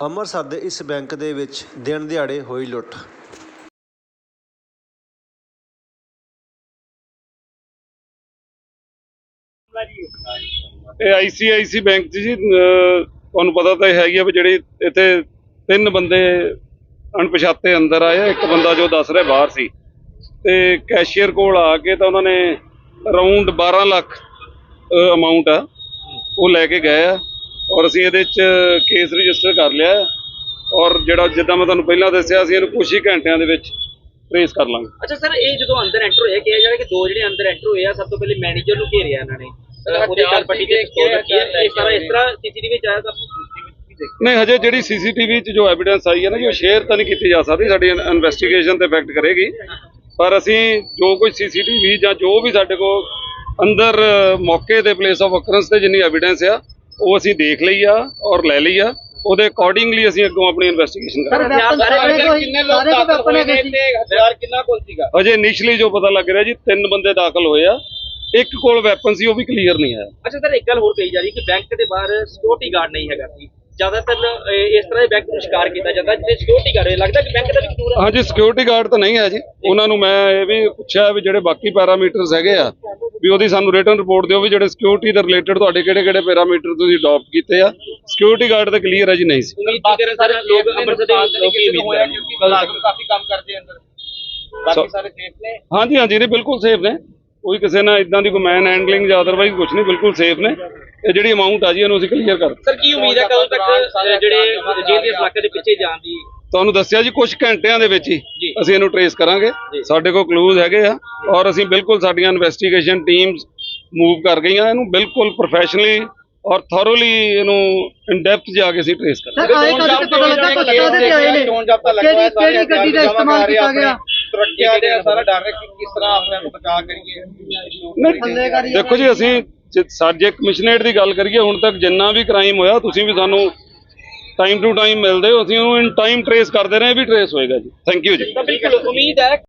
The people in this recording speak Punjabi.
ਅੰਮ੍ਰਿਤਸਰ ਦੇ ਇਸ ਬੈਂਕ ਦੇ ਵਿੱਚ ਦਿਨ ਦਿਹਾੜੇ ਹੋਈ ਲੁੱਟ। ਇਹ ਆਈਸੀਆਈਸੀ ਬੈਂਕ 'ਚ ਜੀ ਅਹ ਤੁਹਾਨੂੰ ਪਤਾ ਤਾਂ ਹੈਗੀ ਆ ਵੀ ਜਿਹੜੇ ਇੱਥੇ ਤਿੰਨ ਬੰਦੇ ਅਣਪਛਾਤੇ ਅੰਦਰ ਆਏ ਆ, ਇੱਕ ਬੰਦਾ ਜੋ ਦੱਸ ਰਿਹਾ ਬਾਹਰ ਸੀ। ਤੇ ਕੈਸ਼ੀਅਰ ਕੋਲ ਆ ਕੇ ਤਾਂ ਉਹਨਾਂ ਨੇ ਅਰਾਊਂਡ 12 ਲੱਖ ਅਮਾਉਂਟ ਆ ਉਹ ਲੈ ਕੇ ਗਏ ਆ। ਔਰ ਅਸੀਂ ਇਹਦੇ 'ਚ ਕੇਸ ਰਜਿਸਟਰ ਕਰ ਲਿਆ ਔਰ ਜਿਹੜਾ ਜਿੱਦਾਂ ਮੈਂ ਤੁਹਾਨੂੰ ਪਹਿਲਾਂ ਦੱਸਿਆ ਸੀ ਇਹਨੂੰ ਕੁਝ ਹੀ ਘੰਟਿਆਂ ਦੇ ਵਿੱਚ ਟ੍ਰੇਸ ਕਰ ਲਾਂਗੇ। ਅੱਛਾ ਸਰ ਇਹ ਜਦੋਂ ਅੰਦਰ ਐਂਟਰ ਹੋਇਆ ਕਿਹਾ ਜਾ ਰਿਹਾ ਕਿ ਦੋ ਜਿਹੜੇ ਅੰਦਰ ਐਂਟਰ ਹੋਏ ਆ ਸਭ ਤੋਂ ਪਹਿਲੇ ਮੈਨੇਜਰ ਨੂੰ ਘੇਰਿਆ ਇਹਨਾਂ ਨੇ। ਉਹਦੇ ਗੱਲ ਪੱਟੀ ਤੇ ਪਿਸਤੌਲ ਰੱਖੀ ਹੈ। ਇਸ ਤਰ੍ਹਾਂ ਇਸ ਤਰ੍ਹਾਂ ਸੀਸੀਟੀਵੀ ਚ ਆਇਆ ਤਾਂ ਨਹੀਂ ਹਜੇ ਜਿਹੜੀ ਸੀਸੀਟੀਵੀ 'ਚ ਜੋ ਐਵੀਡੈਂਸ ਆਈ ਹੈ ਨਾ ਜੀ ਉਹ ਸ਼ੇਅਰ ਤਾਂ ਨਹੀਂ ਕੀਤੀ ਜਾ ਸਕਦੀ ਸਾਡੀ ਇਨਵੈਸਟੀਗੇਸ਼ਨ ਤੇ ਇਫੈਕਟ ਕਰੇਗੀ। ਪਰ ਅਸੀਂ ਜੋ ਕੁਝ ਸੀਸੀਟੀਵੀ ਜਾਂ ਜੋ ਵੀ ਸਾਡੇ ਕੋਲ ਅੰਦਰ ਮੌਕੇ ਤੇ ਪਲੇਸ ਆਫ ਅਕਰੈਂਸ ਤੇ ਜਿੰਨੀ ਐਵੀਡੈਂਸ ਆ ਉਹ ਅਸੀਂ ਦੇਖ ਲਈ ਆ ਔਰ ਲੈ ਲਈ ਆ। ਉਹਦੇ ਅਕੋਰਡਿੰਗਲੀ ਅਸੀਂ ਅੱਗੋਂ ਆਪਣੀ ਇਨਵੈਸਟੀਗੇਸ਼ਨ ਕਰਾਂਗੇ। ਹਥਿਆਰ ਕਿੰਨਾ ਕੋਲ ਸੀਗਾ? ਅਜੇ ਇਨੀਸ਼ੀਅਲੀ ਜੋ ਪਤਾ ਲੱਗ ਰਿਹਾ ਜੀ ਤਿੰਨ ਬੰਦੇ ਦਾਖਲ ਹੋਏ ਆ। ਇੱਕ ਕੋਲ ਵੈਪਨ ਸੀ ਉਹ ਵੀ ਕਲੀਅਰ ਨਹੀਂ ਆਇਆ। ਅੱਛਾ ਸਰ ਇੱਕ ਗੱਲ ਹੋਰ ਕਹੀ ਜਾ ਰਹੀ ਕਿ ਬੈਂਕ ਦੇ ਬਾਹਰ ਸਿਕਿਉਰਿਟੀ ਗਾਰਡ ਨਹੀਂ ਹੈਗਾ ਸੀ। ਜ਼ਿਆਦਾਤਰ ਇਸ ਤਰ੍ਹਾਂ ਦੇ ਬੈਂਕ ਨੂੰ ਸ਼ਿਕਾਰ ਕੀਤਾ ਜਾਂਦਾ। ਜਿੱਥੇ ਸਿਕਿਉਰਿਟੀ ਗਾਰਡ ਲੱਗਦਾ ਕਿ ਬੈਂਕ ਦਾ ਵੀ ਕਸੂਰ ਹੈ? ਹਾਂਜੀ ਸਿਕਿਉਰਿਟੀ ਗਾਰਡ ਤਾਂ ਨਹੀਂ ਹੈ ਜੀ। ਉਹਨਾਂ ਨੂੰ ਮੈਂ ਇਹ ਵੀ ਪੁੱਛਿਆ ਵੀ ਜਿਹੜੇ ਬਾਕੀ ਪੈਰਾਮੀਟਰਸ ਹੈਗੇ ਆ ਵੀ ਉਹਦੀ ਸਾਨੂੰ ਰਿਟਰਨ ਰਿਪੋਰਟ ਦਿਓ ਵੀ ਜਿਹੜੇ ਸਿਕਿਉਰਿਟੀ ਦੇ ਰਿਲੇਟਡ ਤੁਹਾਡੇ ਕਿਹੜੇ ਕਿਹੜੇ ਪੈਰਾਮੀਟਰ ਤੁਸੀਂ ਅਡਾਪਟ ਕੀਤੇ ਆ। ਸਿਕਿਉਰਿਟੀ ਗਾਰਡ ਤਾਂ ਕਲੀਅਰ ਹੈ ਜੀ ਨਹੀਂ ਸੀ। ਉਮੀਦ ਕੀ ਕਰਨ ਸਾਰੇ ਲੋਕ ਅੰਮ੍ਰਿਤਸਰ ਦੇ ਲੋਕੀ ਉਮੀਦ ਕਰਨ ਕਾਫੀ ਕੰਮ ਕਰਦੇ ਅੰਦਰ। ਬਾਕੀ ਸਾਰੇ ਸੇਫ ਨੇ। ਹਾਂਜੀ ਹਾਂਜੀ ਨਹੀਂ ਬਿਲਕੁਲ ਸੇਫ ਨੇ। ਕੋਈ ਕਿਸੇ ਨਾਲ ਇਦਾਂ ਦੀ ਕੋਈ ਮੈਨ ਹੈਂਡਲਿੰਗ ਜਾਂ ਅਦਰਵਾਈਜ਼ ਕੁਝ ਨਹੀਂ ਬਿਲਕੁਲ ਸੇਫ ਨੇ। ਇਹ ਜਿਹੜੀ ਅਮਾਉਂਟ ਆ ਜੀ ਇਹਨੂੰ ਅਸੀਂ ਕਲੀਅਰ ਕਰ ਸਰ ਕੀ ਉਮੀਦ ਹੈ ਕਦੋਂ ਤੱਕ ਜਿਹੜੇ ਜੇਲ੍ਹ ਦੇ ਇਲਾਕੇ ਦੇ ਪਿੱਛੇ ਜਾਣ ਦੀ? ਤੁਹਾਨੂੰ ਦੱਸਿਆ ਜੀ ਕੁਝ ਘੰਟਿਆਂ ਦੇ ਵਿੱਚ ਹੀ। ਅਸੀਂ ਇਹਨੂੰ ਟਰੇਸ ਕਰਾਂਗੇ। ਸਾਡੇ ਕੋਲ ਕਲੂਜ਼ ਹੈਗੇ ਆ। ਔਰ ਅਸੀਂ ਬਿਲਕੁਲ ਸਾਡੀਆਂ ਇਨਵੈਸਟੀਗੇਸ਼ਨ ਟੀਮਸ ਮੂਵ ਕਰ ਗਈਆਂ ਇਹਨੂੰ ਬਿਲਕੁਲ ਪ੍ਰੋਫੈਸ਼ਨਲੀ ਔਰ ਥੋਰੋਲੀ ਇਹਨੂੰ ਇਨ ਡੈਪਥ ਜਾ ਕੇ ਅਸੀਂ ਟਰੇਸ ਕਰਾਂਗੇ ਸਰ ਆਏ ਕਦੇ ਤੇ ਪਤਾ ਲੱਗਾ? ਕੁਛ ਕਾਹਦੇ ਤੇ ਆਏ ਨੇ। ਕਿਹੜੀ ਕਿਹੜੀ ਗੱਡੀ ਦਾ ਇਸਤੇਮਾਲ ਕੀਤਾ ਗਿਆ ਸੁਰੱਖਿਆ ਦੇ ਸਾਰਾ ਡਰ ਰਿਹਾ ਕਿ ਕਿਸ ਤਰ੍ਹਾਂ ਆਪਣੇ ਨੂੰ ਬਚਾ ਕਰੀਏ ਨਹੀਂ, ਦੇਖੋ ਜੀ ਅਸੀਂ ਸਾਡੇ ਕਮਿਸ਼ਨਰੇਟ ਦੀ ਗੱਲ ਕਰੀਏ ਹੁਣ ਤੱਕ ਜਿੰਨਾ ਵੀ ਕ੍ਰਾਈਮ ਹੋਇਆ ਤੁਸੀਂ ਵੀ ਸਾਨੂੰ ਟਾਈਮ ਟੂ ਟਾਈਮ ਮਿਲਦੇ ਹੋ ਅਸੀਂ ਉਹਨੂੰ ਇਨ ਟਾਈਮ ਟਰੇਸ ਕਰਦੇ ਰਹੇ ਇਹ ਵੀ ਟਰੇਸ ਹੋਏਗਾ ਜੀ। ਥੈਂਕ ਯੂ ਜੀ। ਬਿਲਕੁਲ ਉਮੀਦ ਹੈ